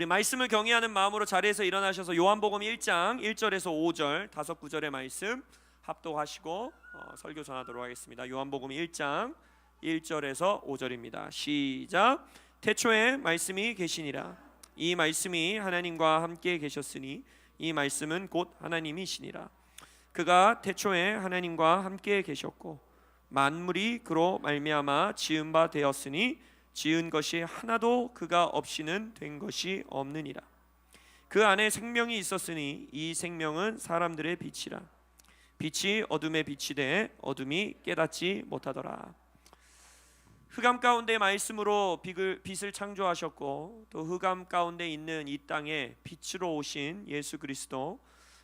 우리 말씀을 경외하는 마음으로 자리에서 일어나셔서 요한복음 1장 1절에서 5절 다섯 구절의 말씀 합독하시고 어, 설교 전하도록 하겠습니다. 요한복음 1장 1절에서 5절입니다. 시작. 태초에 말씀이 계시니라. 이 말씀이 하나님과 함께 계셨으니 이 말씀은 곧 하나님이시니라. 그가 태초에 하나님과 함께 계셨고 만물이 그로 말미암아 지은 바 되었으니 지은 것이 하나도 그가 없이는 된 것이 없느니라. 그 안에 생명이 있었으니 이 생명은 사람들의 빛이라. 빛이 어둠에 비치되 어둠이 깨닫지 못하더라. 흑암 가운데 말씀으로 빛을 창조하셨고 또 흑암 가운데 있는 이 땅에 빛으로 오신 예수 그리스도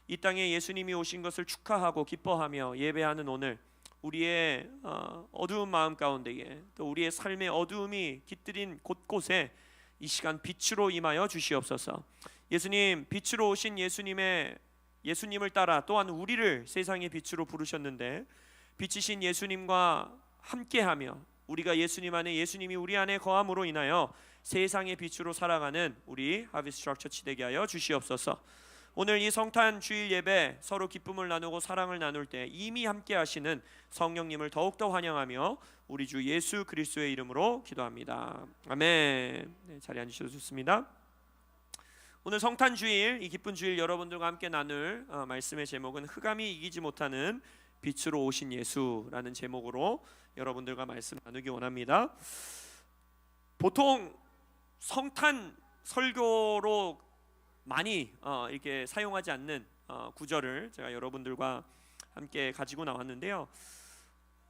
이 땅에 예수님이 오신 것을 축하하고 기뻐하며 예배하는 오늘 우리의 어, 어두운 마음 가운데에 또 우리의 삶의 어두움이 깃들인 곳곳에 이 시간 빛으로 임하여 주시옵소서. 예수님 빛으로 오신 예수님의 예수님을 따라 또한 우리를 세상의 빛으로 부르셨는데 빛이신 예수님과 함께하며 우리가 예수님 안에 예수님이 우리 안에 거함으로 인하여 세상의 빛으로 살아가는 우리 하비스 트럭처치 되게 하여 주시옵소서. 오늘 이 성탄 주일 예배 서로 기쁨을 나누고 사랑을 나눌 때 이미 함께 하시는 성령님을 더욱더 환영하며 우리 주 예수 그리스도의 이름으로 기도합니다. 아멘. 네, 자리에 앉으셔도 좋습니다. 오늘 성탄 주일 이 기쁜 주일 여러분들과 함께 나눌 어, 말씀의 제목은 흑암이 이기지 못하는 빛으로 오신 예수라는 제목으로 여러분들과 말씀 나누기 원합니다. 보통 성탄 설교로 많이 어, 이렇게 사용하지 않는 어, 구절을 제가 여러분들과 함께 가지고 나왔는데요.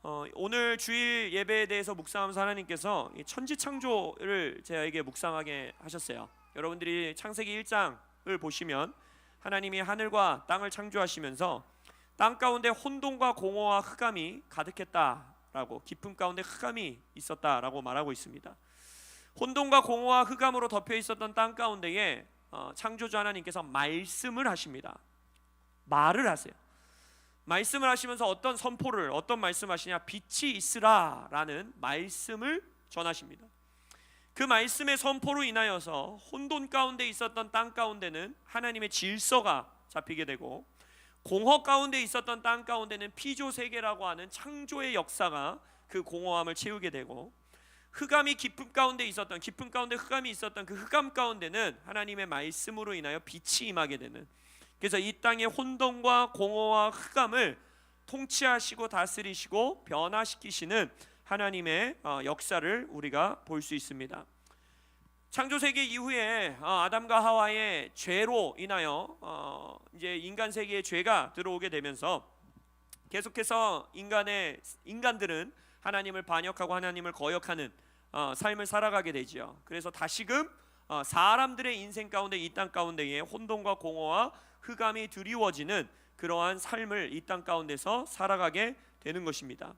어, 오늘 주일 예배에 대해서 묵상하면서 하나님께서 이 천지 창조를 저에게 묵상하게 하셨어요. 여러분들이 창세기 1장을 보시면 하나님이 하늘과 땅을 창조하시면서 땅 가운데 혼돈과 공허와 흑암이 가득했다라고 깊음 가운데 흑암이 있었다라고 말하고 있습니다. 혼돈과 공허와 흑암으로 덮여 있었던 땅 가운데에 어, 창조주 하나님께서 말씀을 하십니다. 말을 하세요. 말씀을 하시면서 어떤 선포를 어떤 말씀하시냐 빛이 있으라라는 말씀을 전하십니다. 그 말씀의 선포로 인하여서 혼돈 가운데 있었던 땅 가운데는 하나님의 질서가 잡히게 되고 공허 가운데 있었던 땅 가운데는 피조 세계라고 하는 창조의 역사가 그 공허함을 채우게 되고 흑암이 깊음 가운데 있었던 깊음 가운데 흑암이 있었던 그 흑암 가운데는 하나님의 말씀으로 인하여 빛이 임하게 되는 그래서 이 땅의 혼돈과 공허와 흑암을 통치하시고 다스리시고 변화시키시는 하나님의 어, 역사를 우리가 볼 수 있습니다. 창조 세계 이후에 어, 아담과 하와의 죄로 인하여 어, 이제 인간 세계에 죄가 들어오게 되면서 계속해서 인간의 인간들은 하나님을 반역하고 하나님을 거역하는 어, 삶을 살아가게 되지요. 그래서 다시금 어, 사람들의 인생 가운데 이 땅 가운데에 혼돈과 공허와 흑암이 드리워지는 그러한 삶을 이 땅 가운데서 살아가게 되는 것입니다.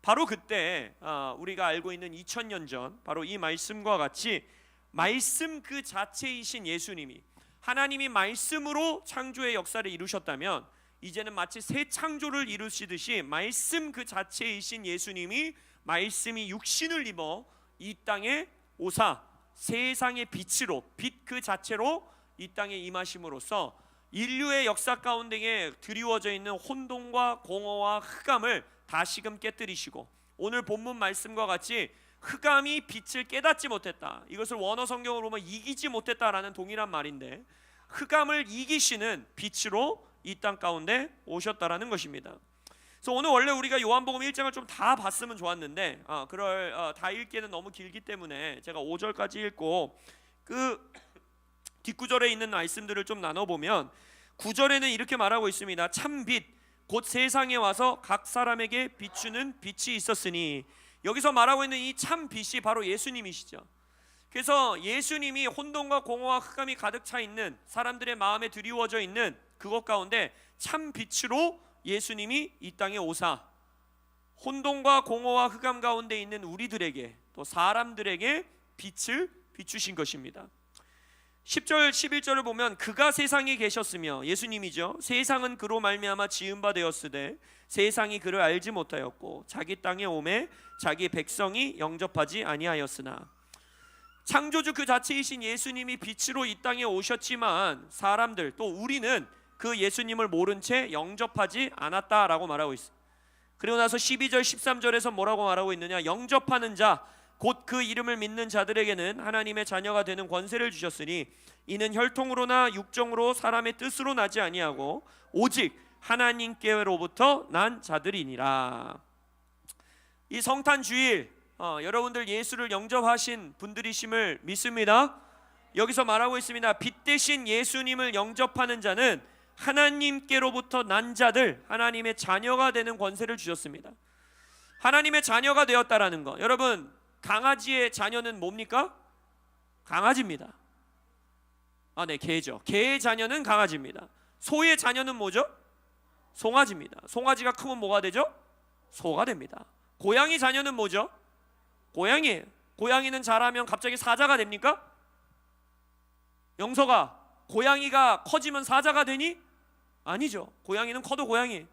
바로 그때 어, 우리가 알고 있는 2000년 전 바로 이 말씀과 같이 말씀 그 자체이신 예수님이 하나님이 말씀으로 창조의 역사를 이루셨다면 이제는 마치 새 창조를 이루시듯이 말씀 그 자체이신 예수님이 말씀이 육신을 입어 이 땅에 오사 세상의 빛으로 빛 그 자체로 이 땅에 임하심으로써 인류의 역사 가운데에 드리워져 있는 혼돈과 공허와 흑암을 다시금 깨뜨리시고 오늘 본문 말씀과 같이 흑암이 빛을 깨닫지 못했다. 이것을 원어 성경으로 보면 이기지 못했다라는 동일한 말인데 흑암을 이기시는 빛으로 이 땅 가운데 오셨다라는 것입니다. 그래서 오늘 원래 우리가 요한복음 1장을 좀 다 봤으면 좋았는데 어, 그럴 어, 다 읽기에는 너무 길기 때문에 제가 5절까지 읽고 그 뒷구절에 있는 말씀들을 좀 나눠 보면 9절에는 이렇게 말하고 있습니다. 참 빛 곧 세상에 와서 각 사람에게 비추는 빛이 있었으니 여기서 말하고 있는 이 참 빛이 바로 예수님이시죠. 그래서 예수님이 혼돈과 공허와 흑암이 가득 차 있는 사람들의 마음에 드리워져 있는 그것 가운데 참 빛으로 예수님이 이 땅에 오사 혼돈과 공허와 흑암 가운데 있는 우리들에게 또 사람들에게 빛을 비추신 것입니다. 10절 11절을 보면 그가 세상에 계셨으며 예수님이죠. 세상은 그로 말미암아 지은 바 되었으되 세상이 그를 알지 못하였고 자기 땅에 오매 자기 백성이 영접하지 아니하였으나 창조주 그 자체이신 예수님이 빛으로 이 땅에 오셨지만 사람들 또 우리는 그 예수님을 모른 채 영접하지 않았다라고 말하고 있어. 그리고 나서 12절 13절에서 뭐라고 말하고 있느냐? 영접하는 자 곧 그 이름을 믿는 자들에게는 하나님의 자녀가 되는 권세를 주셨으니 이는 혈통으로나 육정으로 사람의 뜻으로 나지 아니하고 오직 하나님께로부터 난 자들이니라. 이 성탄 주일 어, 여러분들 예수를 영접하신 분들이심을 믿습니다. 여기서 말하고 있습니다. 빛 대신 예수님을 영접하는 자는 하나님께로부터 난 자들, 하나님의 자녀가 되는 권세를 주셨습니다. 하나님의 자녀가 되었다라는 거. 여러분, 강아지의 자녀는 뭡니까? 강아지입니다. 아, 네, 개죠. 개의 자녀는 강아지입니다. 소의 자녀는 뭐죠? 송아지입니다. 송아지가 크면 뭐가 되죠? 소가 됩니다. 고양이 자녀는 뭐죠? 고양이에요. 고양이는 자라면 갑자기 사자가 됩니까? 영서가 고양이가 커지면 사자가 되니? 아니죠. 고양이는 커도 고양이.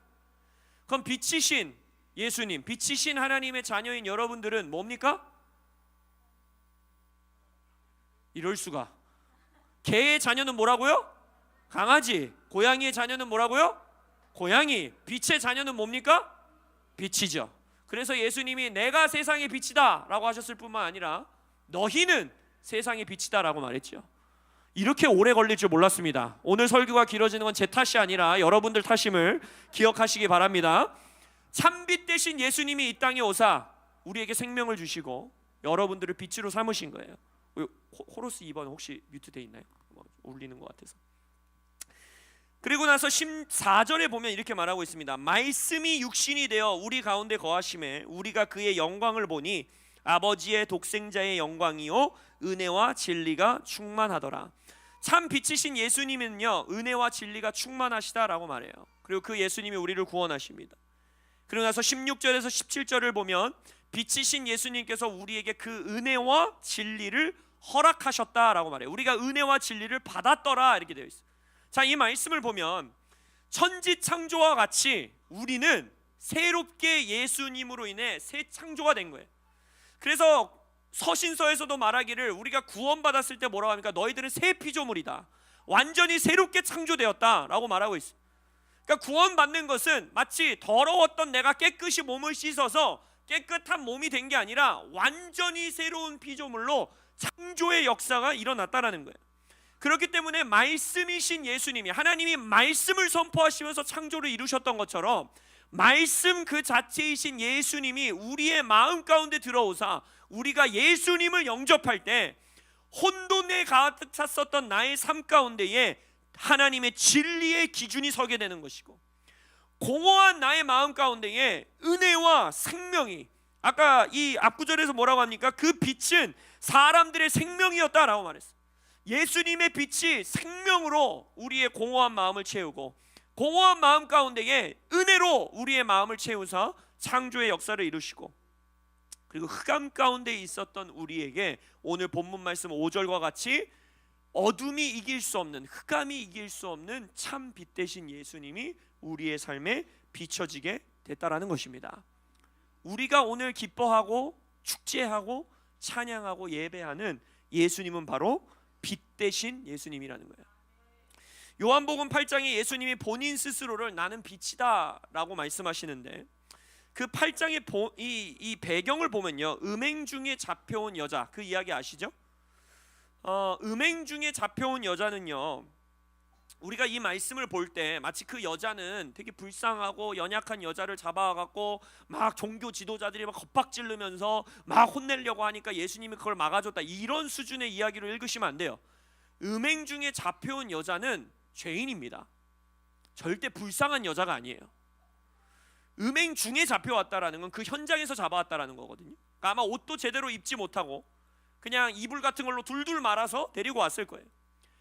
그럼 빛이신 예수님, 빛이신 하나님의 자녀인 여러분들은 뭡니까? 이럴 수가. 개의 자녀는 뭐라고요? 강아지. 고양이의 자녀는 뭐라고요? 고양이. 빛의 자녀는 뭡니까? 빛이죠. 그래서 예수님이 내가 세상의 빛이다라고 하셨을 뿐만 아니라 너희는 세상의 빛이다라고 말했죠. 이렇게 오래 걸릴 줄 몰랐습니다. 오늘 설교가 길어지는 건 제 탓이 아니라 여러분들 탓임을 기억하시기 바랍니다. 참빛 대신 예수님이 이 땅에 오사 우리에게 생명을 주시고 여러분들을 빛으로 삼으신 거예요. 호- 호로스 2번 혹시 뮤트돼 있나요? 뭐 울리는 것 같아서. 그리고 나서 14절에 보면 이렇게 말하고 있습니다. 말씀이 육신이 되어 우리 가운데 거하심에 우리가 그의 영광을 보니 아버지의 독생자의 영광이요 은혜와 진리가 충만하더라. 참 빛이신 예수님은요 은혜와 진리가 충만하시다라고 말해요. 그리고 그 예수님이 우리를 구원하십니다. 그리고 나서 16절에서 17절을 보면 빛이신 예수님께서 우리에게 그 은혜와 진리를 허락하셨다라고 말해요. 우리가 은혜와 진리를 받았더라 이렇게 되어 있어요. 자, 이 말씀을 보면 천지 창조와 같이 우리는 새롭게 예수님으로 인해 새 창조가 된 거예요. 그래서 서신서에서도 말하기를 우리가 구원받았을 때 뭐라고 합니까? 너희들은 새 피조물이다. 완전히 새롭게 창조되었다라고 말하고 있어요. 그러니까 구원받는 것은 마치 더러웠던 내가 깨끗이 몸을 씻어서 깨끗한 몸이 된 게 아니라 완전히 새로운 피조물로 창조의 역사가 일어났다라는 거예요. 그렇기 때문에 말씀이신 예수님이 하나님이 말씀을 선포하시면서 창조를 이루셨던 것처럼 말씀 그 자체이신 예수님이 우리의 마음 가운데 들어오사 우리가 예수님을 영접할 때 혼돈에 가득 찼었던 나의 삶 가운데에 하나님의 진리의 기준이 서게 되는 것이고 공허한 나의 마음 가운데에 은혜와 생명이 아까 이 앞구절에서 뭐라고 합니까? 그 빛은 사람들의 생명이었다라고 말했어요. 예수님의 빛이 생명으로 우리의 공허한 마음을 채우고 공허한 마음 가운데에 은혜로 우리의 마음을 채우사 창조의 역사를 이루시고 그리고 흑암 가운데 있었던 우리에게 오늘 본문 말씀 5절과 같이 어둠이 이길 수 없는 흑암이 이길 수 없는 참 빛 대신 예수님이 우리의 삶에 비춰지게 됐다라는 것입니다. 우리가 오늘 기뻐하고 축제하고 찬양하고 예배하는 예수님은 바로 빛 대신 예수님이라는 거예요. 요한복음 8장에 예수님이 본인 스스로를 나는 빛이다라고 말씀하시는데 그 8장의 보, 이, 이 배경을 보면요 음행 중에 잡혀온 여자 그 이야기 아시죠? 어, 음행 중에 잡혀온 여자는요 우리가 이 말씀을 볼 때 마치 그 여자는 되게 불쌍하고 연약한 여자를 잡아갖고 막 종교 지도자들이 막 겁박질르면서 막 혼내려고 하니까 예수님이 그걸 막아줬다 이런 수준의 이야기로 읽으시면 안 돼요. 음행 중에 잡혀온 여자는 죄인입니다. 절대 불쌍한 여자가 아니에요. 음행 중에 잡혀왔다라는 건 그 현장에서 잡아왔다라는 거거든요. 그러니까 아마 옷도 제대로 입지 못하고 그냥 이불 같은 걸로 둘둘 말아서 데리고 왔을 거예요.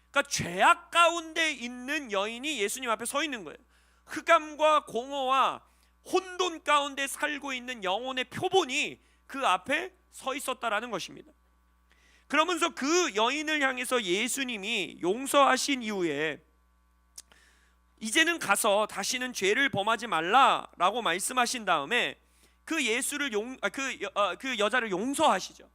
그러니까 죄악 가운데 있는 여인이 예수님 앞에 서 있는 거예요. 흑암과 공허와 혼돈 가운데 살고 있는 영혼의 표본이 그 앞에 서 있었다라는 것입니다. 그러면서 그 여인을 향해서 예수님이 용서하신 이후에 이제는 가서 다시는 죄를 범하지 말라라고 말씀하신 다음에 그 예수를 용 그 그 여자를 용서하시죠.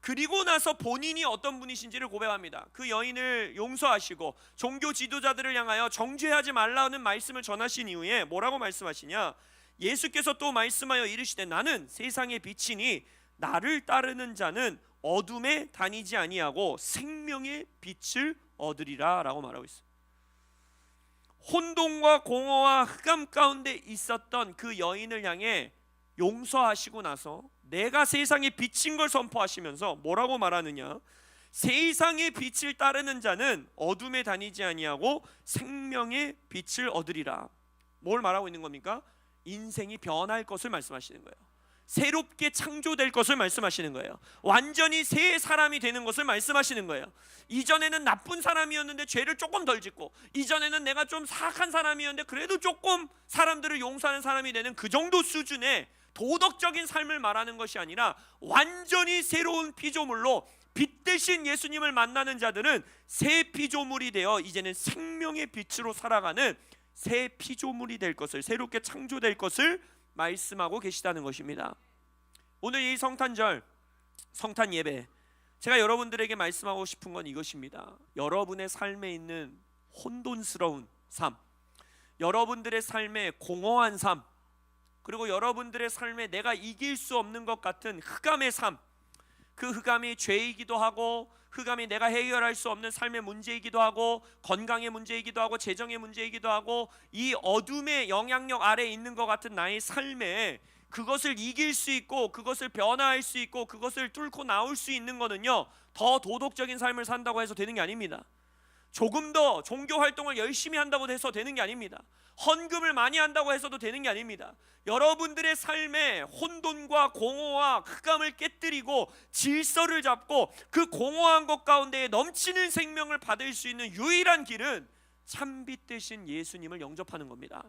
그리고 나서 본인이 어떤 분이신지를 고백합니다. 그 여인을 용서하시고 종교 지도자들을 향하여 정죄하지 말라는 말씀을 전하신 이후에 뭐라고 말씀하시냐? 예수께서 또 말씀하여 이르시되 나는 세상의 빛이니 나를 따르는 자는 어둠에 다니지 아니하고 생명의 빛을 얻으리라라고 말하고 있어요. 혼돈과 공허와 흑암 가운데 있었던 그 여인을 향해 용서하시고 나서 내가 세상의 빛인 걸 선포하시면서 뭐라고 말하느냐? 세상의 빛을 따르는 자는 어둠에 다니지 아니하고 생명의 빛을 얻으리라. 뭘 말하고 있는 겁니까? 인생이 변할 것을 말씀하시는 거예요. 새롭게 창조될 것을 말씀하시는 거예요. 완전히 새 사람이 되는 것을 말씀하시는 거예요. 이전에는 나쁜 사람이었는데 죄를 조금 덜 짓고 이전에는 내가 좀 사악한 사람이었는데 그래도 조금 사람들을 용서하는 사람이 되는 그 정도 수준의 도덕적인 삶을 말하는 것이 아니라 완전히 새로운 피조물로 빛 대신 예수님을 만나는 자들은 새 피조물이 되어 이제는 생명의 빛으로 살아가는 새 피조물이 될 것을 새롭게 창조될 것을 말씀하고 계시다는 것입니다. 오늘 이 성탄절 성탄 예배 제가 여러분들에게 말씀하고 싶은 건 이것입니다. 여러분의 삶에 있는 혼돈스러운 삶, 여러분들의 삶에 공허한 삶, 그리고 여러분들의 삶에 내가 이길 수 없는 것 같은 흑암의 삶, 그 흑암이 죄이기도 하고 흑암이 내가 해결할 수 없는 삶의 문제이기도 하고 건강의 문제이기도 하고 재정의 문제이기도 하고 이 어둠의 영향력 아래에 있는 것 같은 나의 삶에 그것을 이길 수 있고 그것을 변화할 수 있고 그것을 뚫고 나올 수 있는 거는요 더 도덕적인 삶을 산다고 해서 되는 게 아닙니다. 조금 더 종교 활동을 열심히 한다고 해서 되는 게 아닙니다. 헌금을 많이 한다고 해서도 되는 게 아닙니다. 여러분들의 삶에 혼돈과 공허와 흑암을 깨뜨리고 질서를 잡고 그 공허한 것 가운데 넘치는 생명을 받을 수 있는 유일한 길은 참빛 대신 예수님을 영접하는 겁니다.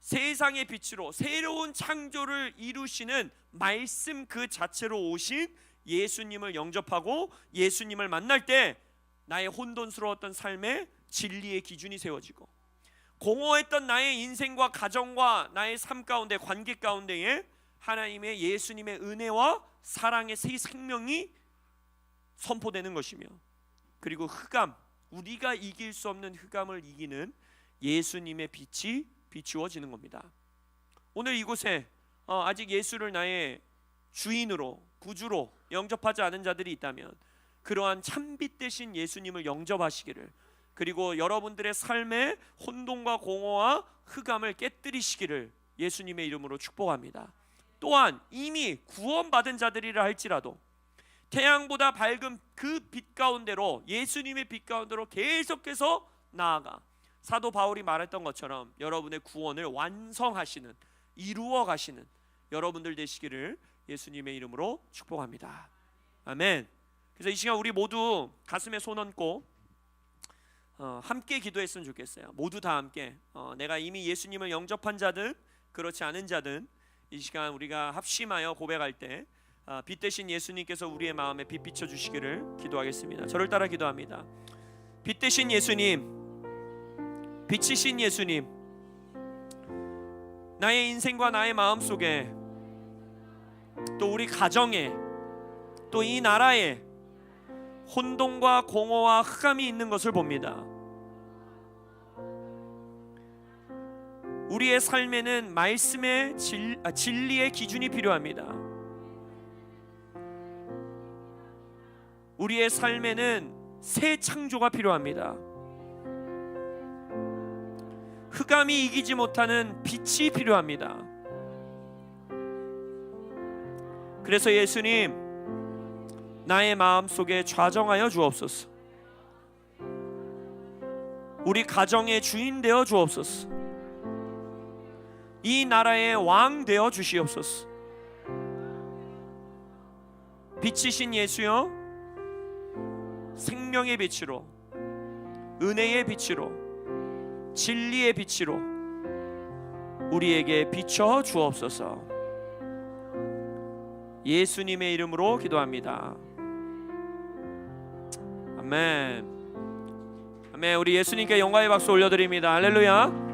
세상의 빛으로 새로운 창조를 이루시는 말씀 그 자체로 오신 예수님을 영접하고 예수님을 만날 때 나의 혼돈스러웠던 삶에 진리의 기준이 세워지고 공허했던 나의 인생과 가정과 나의 삶 가운데 관계 가운데에 하나님의 예수님의 은혜와 사랑의 새 생명이 선포되는 것이며 그리고 흑암 우리가 이길 수 없는 흑암을 이기는 예수님의 빛이 비추어지는 겁니다. 오늘 이곳에 어, 아직 예수를 나의 주인으로 구주로 영접하지 않은 자들이 있다면 그러한 참빛 대신 예수님을 영접하시기를 그리고 여러분들의 삶에 혼돈과 공허와 흑암을 깨뜨리시기를 예수님의 이름으로 축복합니다. 또한 이미 구원받은 자들이라 할지라도 태양보다 밝은 그 빛 가운데로 예수님의 빛 가운데로 계속해서 나아가 사도 바울이 말했던 것처럼 여러분의 구원을 완성하시는 이루어 가시는 여러분들 되시기를 예수님의 이름으로 축복합니다. 아멘. 그래서 이 시간 우리 모두 가슴에 손 얹고 어, 함께 기도했으면 좋겠어요. 모두 다 함께. 어, 내가 이미 예수님을 영접한 자든 그렇지 않은 자든 이 시간 우리가 합심하여 고백할 때 어, 빛 대신 예수님께서 우리의 마음에 빛 비춰 주시기를 기도하겠습니다. 저를 따라 기도합니다. 빛 대신 예수님, 빛이신 예수님, 나의 인생과 나의 마음 속에 또 우리 가정에 또 이 나라에 혼돈과 공허와 흑암이 있는 것을 봅니다. 우리의 삶에는 말씀의 진, 아, 진리의 기준이 필요합니다. 우리의 삶에는 새 창조가 필요합니다. 흑암이 이기지 못하는 빛이 필요합니다. 그래서 예수님 나의 마음 속에 좌정하여 주옵소서. 우리 가정의 주인 되어 주옵소서. 이 나라의 왕 되어 주시옵소서. 빛이신 예수여, 생명의 빛으로, 은혜의 빛으로, 진리의 빛으로 우리에게 비춰 주옵소서. 예수님의 이름으로 기도합니다. 아멘. 아멘. 우리 예수님께 영광의 박수 올려드립니다. 할렐루야.